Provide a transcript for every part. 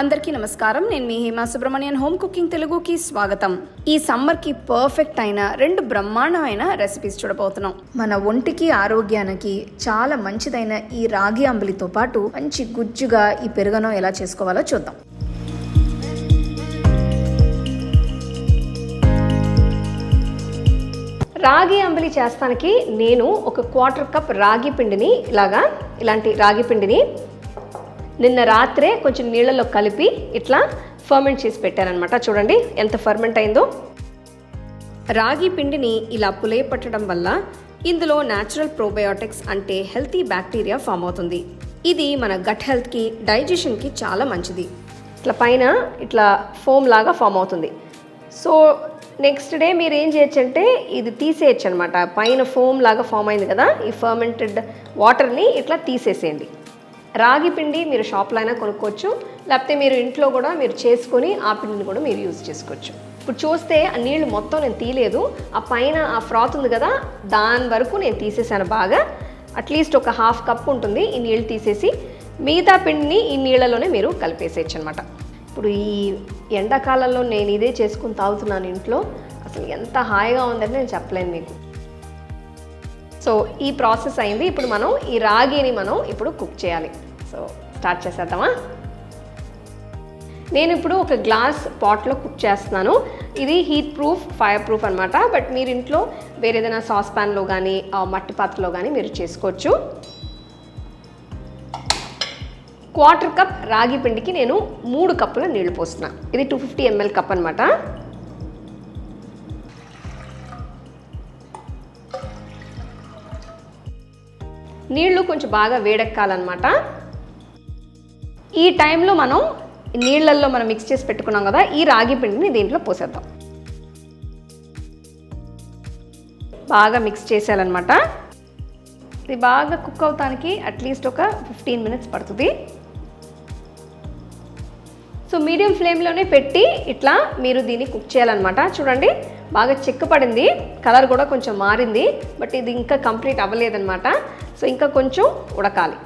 అందరికీ నమస్కారం. నేను మీ హేమా సుబ్రహ్మణ్యన్. హోమ్ కుకింగ్ తెలుగుకి స్వాగతం. ఈ సమ్మర్కి పర్ఫెక్ట్ అయిన రెండు బ్రహ్మాండమైన రెసిపీస్ చూడబోతున్నాం. మన ఒంటికి ఆరోగ్యానికి చాలా మంచిదైన ఈ రాగి అంబలితో పాటు మంచి గుజ్జుగా ఈ పెరుగనం ఎలా చేసుకోవాలో చూద్దాం. రాగి అంబలి చేస్తానికి నేను ఒక క్వార్టర్ కప్ రాగి పిండిని ఇలాగా ఇలాంటి రాగి పిండిని నిన్న రాత్రే కొంచెం నీళ్ళలో కలిపి ఇట్లా ఫర్మెంట్ చేసి పెట్టానమాట చూడండి ఎంత ఫర్మెంట్ అయిందో. రాగి పిండిని ఇలా పులే పట్టడం వల్ల ఇందులో న్యాచురల్ ప్రోబయోటిక్స్ అంటే హెల్తీ బ్యాక్టీరియా ఫామ్ అవుతుంది. ఇది మన గట్ హెల్త్కి డైజెషన్కి చాలా మంచిది. ఇట్లా పైన ఇట్లా ఫోమ్ లాగా ఫామ్ అవుతుంది. సో నెక్స్ట్ డే మీరు ఏం చేయొచ్చు అంటే ఇది తీసేయచ్చు అనమాట పైన ఫోమ్ లాగా ఫామ్ అయింది కదా ఈ ఫర్మెంటెడ్ వాటర్ని ఇట్లా తీసేసేయండి. రాగి పిండి మీరు షాప్లో అయినా కొనుక్కోవచ్చు. లేకపోతే మీరు ఇంట్లో కూడా మీరు చేసుకొని ఆ పిండిని కూడా మీరు యూజ్ చేసుకోవచ్చు. ఇప్పుడు చూస్తే ఆ నీళ్ళు మొత్తం నేను తీయలేదు. ఆ పైన ఆ ఫ్రాత్ ఉంది కదా దాని వరకు నేను తీసేసాను బాగా. అట్లీస్ట్ ఒక హాఫ్ కప్ ఉంటుంది ఈ నీళ్ళు తీసేసి. మిగతా పిండిని ఈ నీళ్ళలోనే మీరు కలిపేసేయచ్చు అనమాట ఇప్పుడు ఈ ఎండాకాలంలో నేను ఇదే చేసుకుని తాగుతున్నాను ఇంట్లో. అసలు ఎంత హాయిగా ఉందని నేను చెప్పలేను మీకు. సో ఈ ప్రాసెస్ అయింది. ఇప్పుడు మనం ఈ రాగిని మనం ఇప్పుడు కుక్ చేయాలి. సో స్టార్ట్ చేసేద్దామా? నేను ఇప్పుడు ఒక గ్లాస్ పాట్లో కుక్ చేస్తున్నాను. ఇది హీట్ ప్రూఫ్ ఫైర్ ప్రూఫ్ అనమాట బట్ మీరు ఇంట్లో వేరే ఏదైనా సాస్ ప్యాన్లో కానీ మట్టి పాత్రలో కానీ మీరు చేసుకోవచ్చు. క్వార్టర్ కప్ రాగి పిండికి నేను మూడు కప్పుల నీళ్ళు పోస్తున్నా. ఇది టూ ఫిఫ్టీ ఎంఎల్ కప్ అనమాట నీళ్ళు కొంచెం బాగా వేడెక్కాలన్నమాట. ఈ టైంలో మనం నీళ్ళల్లో మనం మిక్స్ చేసి పెట్టుకున్నాం కదా ఈ రాగి పిండిని దీంట్లో పోసేద్దాం. బాగా మిక్స్ చేసేయాలన్నమాట. ఇది బాగా కుక్ అవుతానికి అట్లీస్ట్ ఒక ఫిఫ్టీన్ మినిట్స్ పడుతుంది. సో మీడియం ఫ్లేమ్లోనే పెట్టి ఇట్లా మీరు దీన్ని కుక్ చేయాలన్నమాట. చూడండి బాగా చిక్కపడింది. కలర్ కూడా కొంచెం మారింది బట్ ఇది ఇంకా కంప్లీట్ అవ్వలేదన్నమాట. సో ఇంకా కొంచెం ఉడకాలి.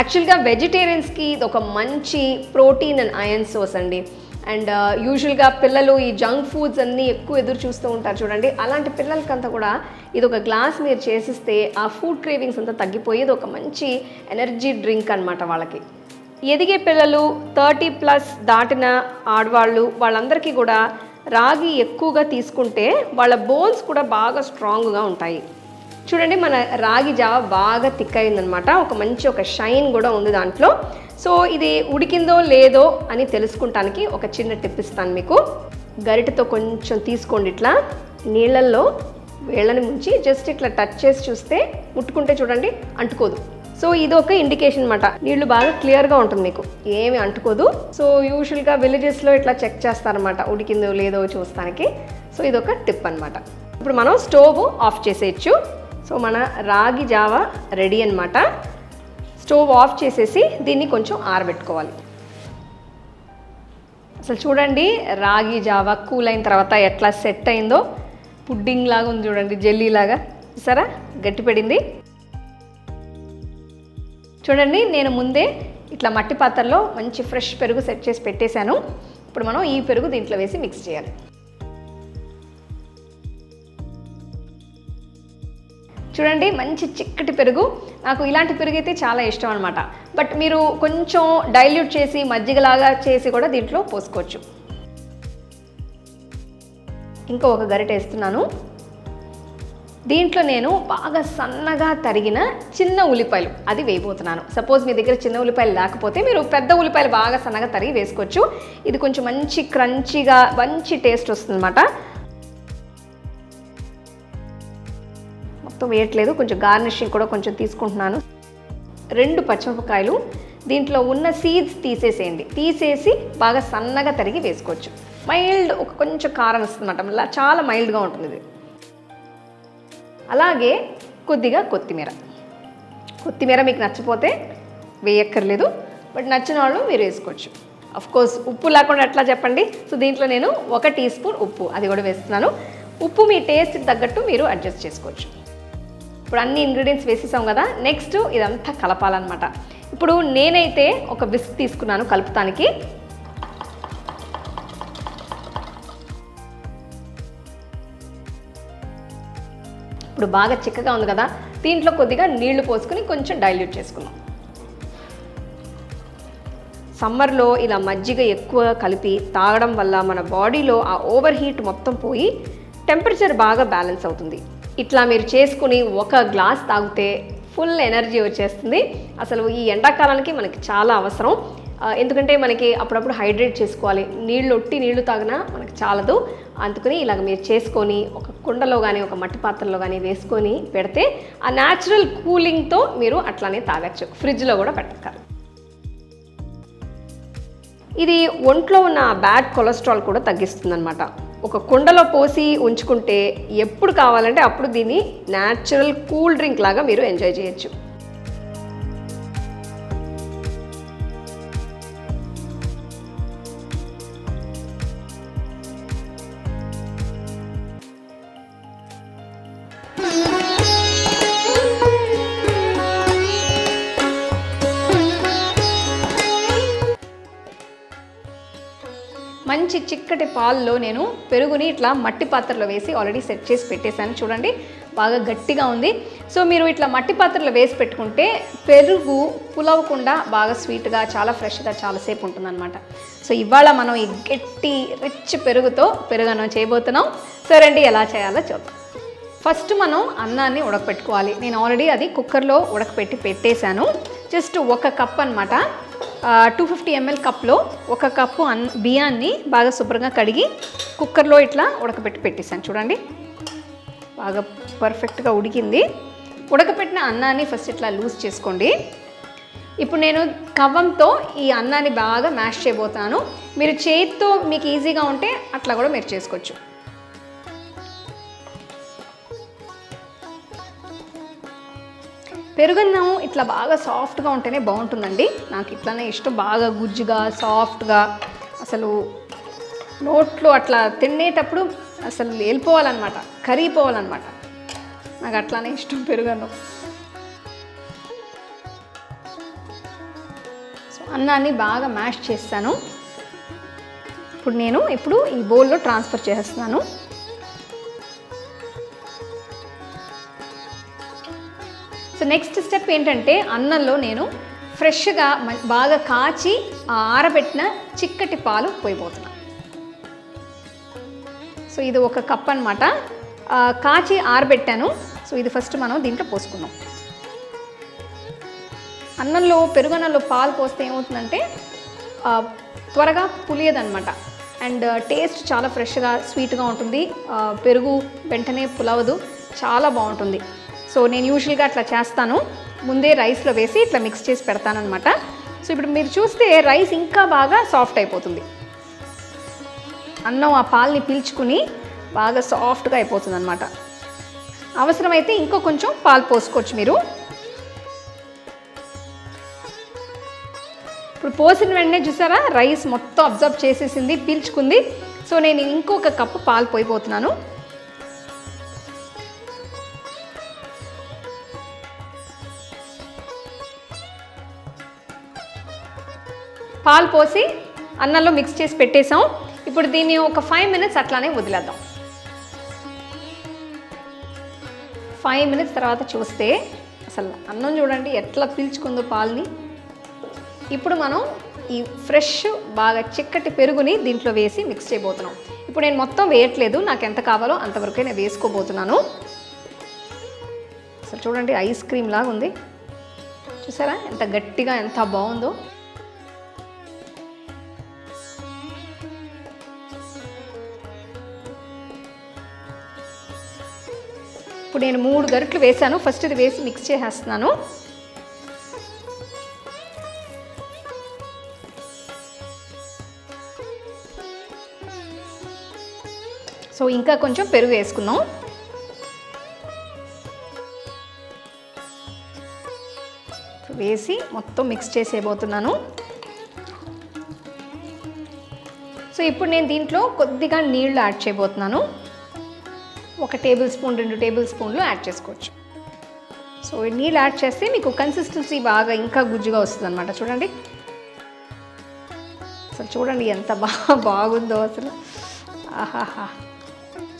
యాక్చువల్గా వెజిటేరియన్స్కి ఇది ఒక మంచి ప్రోటీన్ అండ్ ఐరన్ సోర్స్ అండి. అండ్ uh, యూజువల్గా పిల్లలు ఈ జంక్ ఫుడ్స్ అన్నీ ఎక్కువ ఎదురు చూస్తూ ఉంటారు చూడండి. అలాంటి పిల్లలకంతా కూడా ఇది ఒక గ్లాస్ మీరు చేసిస్తే ఆ ఫుడ్ క్రేవింగ్స్ అంతా తగ్గిపోయి ఇది ఒక మంచి ఎనర్జీ డ్రింక్ అనమాట వాళ్ళకి. ఎదిగే పిల్లలు థర్టీ ప్లస్ దాటిన ఆడవాళ్ళు వాళ్ళందరికీ కూడా రాగి ఎక్కువగా తీసుకుంటే వాళ్ళ బోన్స్ కూడా బాగా స్ట్రాంగ్గా ఉంటాయి. చూడండి మన రాగి జావ బాగా థిక్ అయిందనమాట. ఒక మంచి ఒక షైన్ కూడా ఉంది దాంట్లో. సో ఇది ఉడికిందో లేదో అని తెలుసుకుంటానికి ఒక చిన్న టిప్ ఇస్తాను మీకు. గరిటతో కొంచెం తీసుకోండి ఇట్లా. నీళ్ళల్లో వేళ్ళని ముంచి జస్ట్ ఇట్లా టచ్ చేసి చూస్తే ముట్టుకుంటే చూడండి అంటుకోదు. సో ఇది ఒక ఇండికేషన్ అనమాట నీళ్ళు బాగా క్లియర్గా ఉంటుంది మీకు. ఏమి అంటుకోదు. సో యూజువల్గా విలేజెస్లో ఇట్లా చెక్ చేస్తారనమాట ఉడికిందో లేదో చూస్తానికి. సో ఇది ఒక టిప్ అనమాట ఇప్పుడు మనం స్టవ్ ఆఫ్ చేసేయచ్చు. సో మన రాగి జావ రెడీ అనమాట స్టవ్ ఆఫ్ చేసేసి దీన్ని కొంచెం ఆరబెట్టుకోవాలి. అసలు చూడండి రాగి జావ కూల్ అయిన తర్వాత ఎట్లా సెట్ అయిందో. పుడ్డింగ్ లాగా ఉంది చూడండి జెల్లీ లాగా. చూసారా? గట్టిపడింది చూడండి నేను ముందే ఇట్లా మట్టి పాత్రలో మంచి ఫ్రెష్ పెరుగు సెట్ చేసి పెట్టేశాను. ఇప్పుడు మనం ఈ పెరుగు దీంట్లో వేసి మిక్స్ చేయాలి. చూడండి మంచి చిక్కటి పెరుగు. నాకు ఇలాంటి పెరుగు అయితే చాలా ఇష్టం అనమాట బట్ మీరు కొంచెం డైల్యూట్ చేసి మజ్జిగలాగా చేసి కూడా దీంట్లో పోసుకోవచ్చు. ఇంకా ఒక గరిట వేస్తున్నాను. దీంట్లో నేను బాగా సన్నగా తరిగిన చిన్న ఉల్లిపాయలు అది వేయబోతున్నాను. సపోజ్ మీ దగ్గర చిన్న ఉల్లిపాయలు లేకపోతే మీరు పెద్ద ఉల్లిపాయలు బాగా సన్నగా తరిగి వేసుకోవచ్చు. ఇది కొంచెం మంచి క్రంచీగా మంచి టేస్ట్ వస్తుందన్నమాట. మొత్తం వేయట్లేదు. కొంచెం గార్నిషింగ్ కూడా కొంచెం తీసుకుంటున్నాను. రెండు పచ్చిమిరపకాయలు దీంట్లో ఉన్న సీడ్స్ తీసేసేయండి. తీసేసి బాగా సన్నగా తరిగి వేసుకోవచ్చు. మైల్డ్ ఒక కొంచెం కారం వస్తుందన్నమాట. చాలా మైల్డ్గా ఉంటుంది ఇది. అలాగే కొద్దిగా కొత్తిమీర. కొత్తిమీర మీకు నచ్చపోతే వేయక్కర్లేదు. బట్ నచ్చిన వాళ్ళు మీరు వేసుకోవచ్చు. అఫ్ కోర్స్ ఉప్పు లేకుండా ఎట్లా చెప్పండి? సో దీంట్లో నేను ఒక టీ స్పూన్ ఉప్పు. అది కూడా వేస్తున్నాను. ఉప్పు మీ టేస్ట్కి తగ్గట్టు మీరు అడ్జస్ట్ చేసుకోవచ్చు. ఇప్పుడు అన్ని ఇంగ్రీడియంట్స్ వేసేసాం కదా నెక్స్ట్ ఇదంతా కలపాలన్నమాట. ఇప్పుడు నేనైతే ఒక విస్క్ తీసుకున్నాను కలుపుతానికి. ఇప్పుడు బాగా చిక్కగా ఉంది కదా దీంట్లో కొద్దిగా నీళ్ళు పోసుకుని కొంచెం డైల్యూట్ చేసుకున్నాం సమ్మర్లో ఇలా మజ్జిగ ఎక్కువ కలిపి తాగడం వల్ల మన బాడీలో ఆ ఓవర్ హీట్ మొత్తం పోయి టెంపరేచర్ బాగా బ్యాలెన్స్ అవుతుంది. ఇట్లా మీరు చేసుకుని ఒక గ్లాస్ తాగితే ఫుల్ ఎనర్జీ వచ్చేస్తుంది. అసలు ఈ ఎండాకాలానికి మనకి చాలా అవసరం. ఎందుకంటే మనకి అప్పుడప్పుడు హైడ్రేట్ చేసుకోవాలి. నీళ్ళు ఒట్టి నీళ్ళు తాగినా మనకు చాలదు. అందుకని ఇలాగ మీరు చేసుకొని ఒక కుండలో కానీ ఒక మట్టి పాత్రలో కానీ వేసుకొని పెడితే ఆ న్యాచురల్ కూలింగ్తో మీరు అట్లానే తాగచ్చు. ఫ్రిడ్జ్లో కూడా పెట్టక్కర్లేదు. ఇది ఒంట్లో ఉన్న బ్యాడ్ కొలెస్ట్రాల్ కూడా తగ్గిస్తుందన్నమాట. ఒక కుండలో పోసి ఉంచుకుంటే ఎప్పుడు కావాలంటే అప్పుడు దీన్ని న్యాచురల్ కూల్ డ్రింక్ లాగా మీరు ఎంజాయ్ చేయొచ్చు. మంచి చిక్కటి పాల్లో నేను పెరుగుని ఇట్లా మట్టి పాత్రలో వేసి ఆల్రెడీ సెట్ చేసి పెట్టేశాను. చూడండి బాగా గట్టిగా ఉంది. సో మీరు ఇట్లా మట్టి పాత్రలో వేసి పెట్టుకుంటే పెరుగు పులవకుండా బాగా స్వీట్గా చాలా ఫ్రెష్గా చాలాసేపు ఉంటుందన్నమాట. సో ఇవాళ మనం ఈ గట్టి రిచ్ పెరుగుతో పెరుగన్నం చేయబోతున్నాం. సరే అండి ఎలా చేయాలో చూద్దాం. ఫస్ట్ మనం అన్నాన్ని ఉడకపెట్టుకోవాలి. నేను ఆల్రెడీ అది కుక్కర్లో ఉడకపెట్టి పెట్టేశాను. జస్ట్ ఒక కప్ అనమాట టూ ఫిఫ్టీ ఎంఎల్ కప్లో ఒక కప్పు అన్ బియ్యాన్ని బాగా శుభ్రంగా కడిగి కుక్కర్లో ఇట్లా ఉడకబెట్టి పెట్టేశాను. చూడండి. బాగా పర్ఫెక్ట్గా ఉడికింది. ఉడకపెట్టిన అన్నాన్ని ఫస్ట్ ఇట్లా లూజ్ చేసుకోండి. ఇప్పుడు నేను కవ్వంతో ఈ అన్నాన్ని బాగా మ్యాష్ చేయబోతాను. మీరు చేతితో మీకు ఈజీగా ఉంటే అట్లా కూడా మీరు చేసుకోవచ్చు. పెరుగన్నం ఇట్లా బాగా సాఫ్ట్గా ఉంటేనే బాగుంటుందండి. నాకు ఇట్లానే ఇష్టం. బాగా గుజ్జుగా సాఫ్ట్గా అసలు నోట్లో అట్లా తినేటప్పుడు అసలు వెళ్ళిపోవాలన్నమాట కరిగిపోవాలన్నమాట. నాకు అట్లానే ఇష్టం పెరుగన్నం. సో అన్నాన్ని బాగా మ్యాష్ చేస్తాను. ఇప్పుడు నేను ఇప్పుడు ఈ బౌల్లో ట్రాన్స్ఫర్ చేసేస్తున్నాను. సో నెక్స్ట్ స్టెప్ ఏంటంటే అన్నంలో నేను ఫ్రెష్గా బాగా కాచి ఆరబెట్టిన చిక్కటి పాలు పోయిపోతున్నాను సో ఇది ఒక కప్ అనమాట కాచి ఆరబెట్టాను. సో ఇది ఫస్ట్ మనం దీంట్లో పోసుకుందాం. అన్నంలో పెరుగన్నంలో పాలు పోస్తే ఏమవుతుందంటే త్వరగా పులియదనమాట అండ్ టేస్ట్ చాలా ఫ్రెష్గా స్వీట్గా ఉంటుంది. పెరుగు వెంటనే పులవదు. చాలా బాగుంటుంది. సో నేను యూజువల్గా అట్లా చేస్తాను. ముందే రైస్లో వేసి ఇట్లా మిక్స్ చేసి పెడతానమాట సో ఇప్పుడు మీరు చూస్తే రైస్ ఇంకా బాగా సాఫ్ట్ అయిపోతుంది. అన్నం ఆ పాలని పీల్చుకుని బాగా సాఫ్ట్గా అయిపోతుంది అనమాట అవసరమైతే ఇంకో కొంచెం పాలు పోసుకోవచ్చు మీరు. ఇప్పుడు పోసిన వెంటనే చూసారా? రైస్ మొత్తం అబ్జర్వ్ చేసేసింది పీల్చుకుంది. సో నేను ఇంకొక కప్పు పాలు పోయిపోతున్నాను పాలు పోసి అన్నంలో మిక్స్ చేసి పెట్టేసాం ఇప్పుడు దీన్ని ఒక ఫైవ్ మినిట్స్ అట్లానే వదిలేద్దాం. ఫైవ్ మినిట్స్ తర్వాత చూస్తే అసలు అన్నం చూడండి ఎట్లా పీల్చుకుందో పాలని. ఇప్పుడు మనం ఈ ఫ్రెష్ బాగా చిక్కటి పెరుగుని దీంట్లో వేసి మిక్స్ చేయబోతున్నాం. ఇప్పుడు నేను మొత్తం వేయట్లేదు నాకు ఎంత కావాలో అంతవరకే నేను వేసుకోబోతున్నాను. అసలు చూడండి ఐస్ క్రీమ్ లాగా ఉంది చూసారా ఎంత గట్టిగా ఎంత బాగుందో. ఇప్పుడు నేను మూడు గరిట్లు వేసాను ఫస్ట్ ఇది వేసి మిక్స్ చేసేస్తున్నాను. సో ఇంకా కొంచెం పెరుగు వేసుకుందాం. వేసి మొత్తం మిక్స్ చేసేయబోతున్నాను. సో ఇప్పుడు నేను దీంట్లో కొద్దిగా నీళ్ళు యాడ్ చేయబోతున్నాను. ఒక టేబుల్ స్పూన్ రెండు టేబుల్ స్పూన్లు యాడ్ చేసుకోవచ్చు. సో నీళ్ళు యాడ్ చేస్తే మీకు కన్సిస్టెన్సీ బాగా ఇంకా గుజ్జుగా వస్తుంది అనమాట చూడండి. అసలు చూడండి ఎంత బాగా బాగుందో అసలు. ఆహాహా.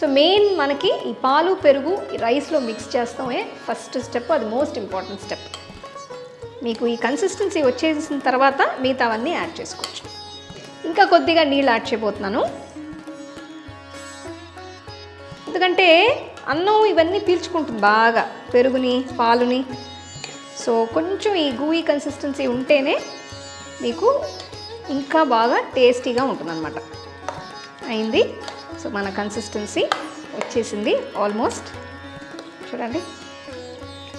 సో మెయిన్ మనకి ఈ పాలు పెరుగు ఈ రైస్లో మిక్స్ చేస్తామే. ఫస్ట్ స్టెప్ అది మోస్ట్ ఇంపార్టెంట్ స్టెప్ మీకు ఈ కన్సిస్టెన్సీ వచ్చేసిన తర్వాత మిగతావన్నీ యాడ్ చేసుకోవచ్చు. ఇంకా కొద్దిగా నీళ్ళు యాడ్ చేయబోతున్నాను. ఎందుకంటే అన్నం ఇవన్నీ పీల్చుకుంటుంది బాగా. పెరుగుని పాలుని. సో కొంచెం ఈ గూయి కన్సిస్టెన్సీ ఉంటేనే మీకు ఇంకా బాగా టేస్టీగా ఉంటుందన్నమాట. అయింది. సో మన కన్సిస్టెన్సీ వచ్చేసింది ఆల్మోస్ట్ చూడండి.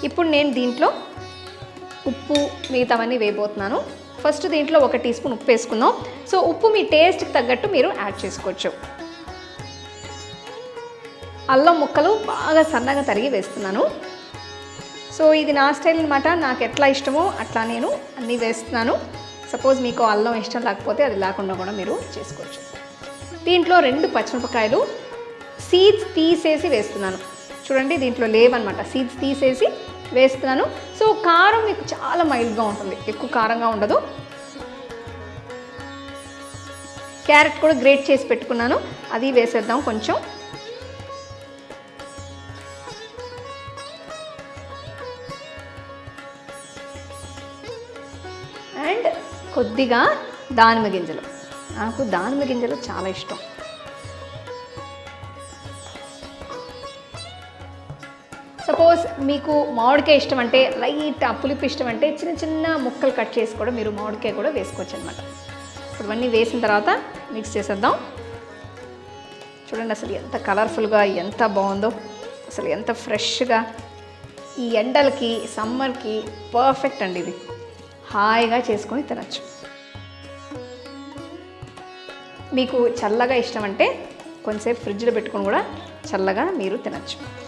ఇప్పుడు నేను దీంట్లో ఉప్పు మిగతావన్నీ వేయబోతున్నాను. ఫస్ట్ దీంట్లో ఒక టీ స్పూన్ ఉప్పు వేసుకుందాం. సో ఉప్పు మీ టేస్ట్కి తగ్గట్టు మీరు యాడ్ చేసుకోవచ్చు. అల్లం ముక్కలు బాగా సన్నగా తరిగి వేస్తున్నాను. సో ఇది నా స్టైల్ అనమాట నాకు ఎట్లా ఇష్టమో అట్లా నేను అన్నీ వేస్తున్నాను. సపోజ్ మీకు అల్లం ఇష్టం లేకపోతే అది లేకుండా కూడా మీరు చేసుకోవచ్చు. దీంట్లో రెండు పచ్చిమిరపకాయలు సీడ్స్ తీసేసి వేస్తున్నాను. చూడండి దీంట్లో లేవన్నమాట. సీడ్స్ తీసేసి వేస్తున్నాను. సో కారం మీకు చాలా మైల్డ్గా ఉంటుంది. ఎక్కువ కారంగా ఉండదు. క్యారెట్ కూడా గ్రేట్ చేసి పెట్టుకున్నాను. అది వేసేద్దాం కొంచెం. కొద్దిగా దానిమ్మ గింజలు. నాకు దానిమ్మ గింజలు చాలా ఇష్టం. సపోజ్ మీకు మామిడికాయ ఇష్టం అంటే లైట్ పులుపు ఇష్టం అంటే చిన్న చిన్న ముక్కలు కట్ చేసి కూడా మీరు మామిడికాయ కూడా వేసుకోవచ్చు అనమాట ఇప్పుడు ఇవన్నీ వేసిన తర్వాత మిక్స్ చేసేద్దాం. చూడండి అసలు ఎంత కలర్ఫుల్గా ఎంత బాగుందో అసలు ఎంత ఫ్రెష్గా ఈ ఎండలకి సమ్మర్కి పర్ఫెక్ట్ అండి ఇది. హాయిగా చేసుకొని తినచ్చు. మీకు చల్లగా ఇష్టం అంటే కొంచెంసేపు ఫ్రిడ్జ్లో పెట్టుకొని కూడా చల్లగా మీరు తినచ్చు.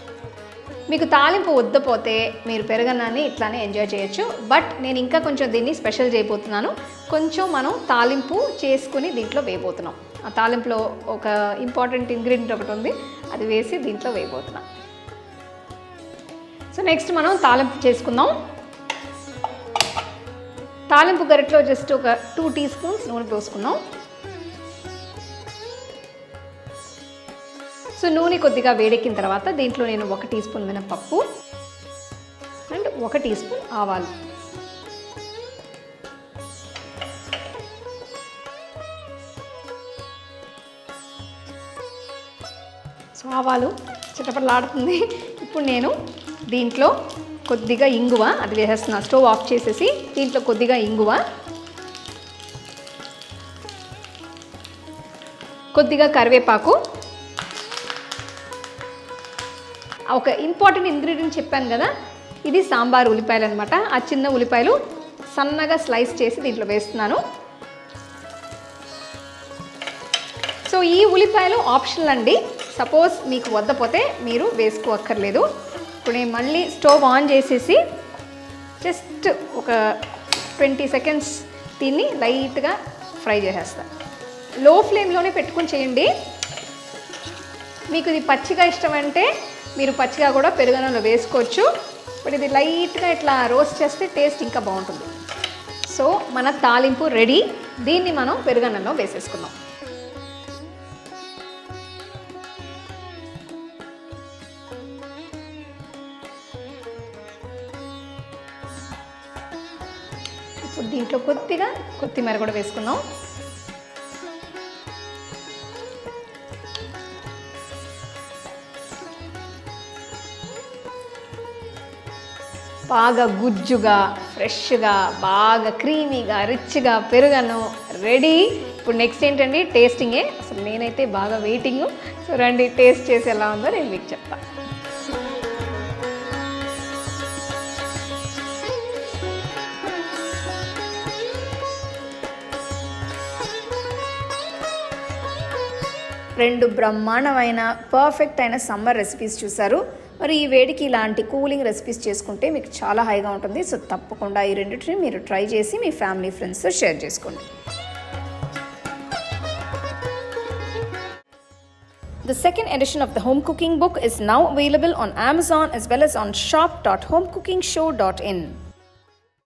మీకు తాలింపు వద్దపోతే మీరు పెరగన్నాన్ని ఇట్లానే ఎంజాయ్ చేయొచ్చు. బట్ నేను ఇంకా కొంచెం దీన్ని స్పెషల్ చేయబోతున్నాను. కొంచెం మనం తాలింపు చేసుకుని దీంట్లో వేయబోతున్నాం. ఆ తాలింపులో ఒక ఇంపార్టెంట్ ఇంగ్రీడియంట్ ఒకటి ఉంది. అది వేసి దీంట్లో వేయబోతున్నాం. సో నెక్స్ట్ మనం తాలింపు చేసుకుందాం. తాలింపు గరిటలో జస్ట్ ఒక టూ టీ స్పూన్స్ నూనె పోసుకున్నాం. సో నూనె కొద్దిగా వేడెక్కిన తర్వాత దీంట్లో నేను ఒక టీ స్పూన్ మినపప్పు అండ్ ఒక టీ స్పూన్ ఆవాలు. సో ఆవాలు చిటపటలాడుతుంది. ఇప్పుడు నేను దీంట్లో కొద్దిగా ఇంగువ అది వేసేస్తున్నా. స్టవ్ ఆఫ్ చేసేసి దీంట్లో కొద్దిగా ఇంగువ. కొద్దిగా కరివేపాకు. ఒక ఇంపార్టెంట్ ఇంగ్రీడియంట్ చెప్పాను కదా ఇది సాంబార్ ఉల్లిపాయలు అనమాట ఆ చిన్న ఉల్లిపాయలు సన్నగా స్లైస్ చేసి దీంట్లో వేస్తున్నాను. సో ఈ ఉల్లిపాయలు ఆప్షనల్ అండి. సపోజ్ మీకు వద్దపోతే మీరు వేసుకోక్కర్లేదు. ఇప్పుడు నేను మళ్ళీ స్టవ్ ఆన్ చేసేసి జస్ట్ ఒక ట్వంటీ సెకండ్స్ దీన్ని లైట్గా ఫ్రై చేసేస్తాను లో ఫ్లేమ్లోనే పెట్టుకొని చేయండి. మీకు ఇది పచ్చిగా ఇష్టం అంటే మీరు పచ్చిగా కూడా పెరుగన్నంలో వేసుకోవచ్చు. బట్ ఇది లైట్గా ఇట్లా రోస్ట్ చేస్తే టేస్ట్ ఇంకా బాగుంటుంది. సో మన తాలింపు రెడీ. దీన్ని మనం పెరుగన్నంలో వేసేసుకుందాం. దీంట్లో కొద్దిగా కొత్తిమీర కూడా వేసుకుందాం. బాగా గుజ్జుగా ఫ్రెష్గా బాగా క్రీమీగా రిచ్గా పెరుగన్నం రెడీ. ఇప్పుడు నెక్స్ట్ ఏంటండి? టేస్టింగే. అసలు నేనైతే బాగా వెయిటింగ్. సో రండి టేస్ట్ చేసి ఎలా ఉందో నేను మీకు చెప్తాను రెండు బ్రహ్మాండమైన పర్ఫెక్ట్ అయిన సమ్మర్ రెసిపీస్ చూసారు మరి ఈ వేడికి ఇలాంటి కూలింగ్ రెసిపీస్ చేసుకుంటే మీకు చాలా హైగా ఉంటుంది. సో తప్పకుండా ఈ రెండింటిని మీరు ట్రై చేసి మీ ఫ్యామిలీ ఫ్రెండ్స్తో షేర్ చేసుకోండి. The second edition of the home cooking book is now available on Amazon as well as on shop.homecookingshow.in.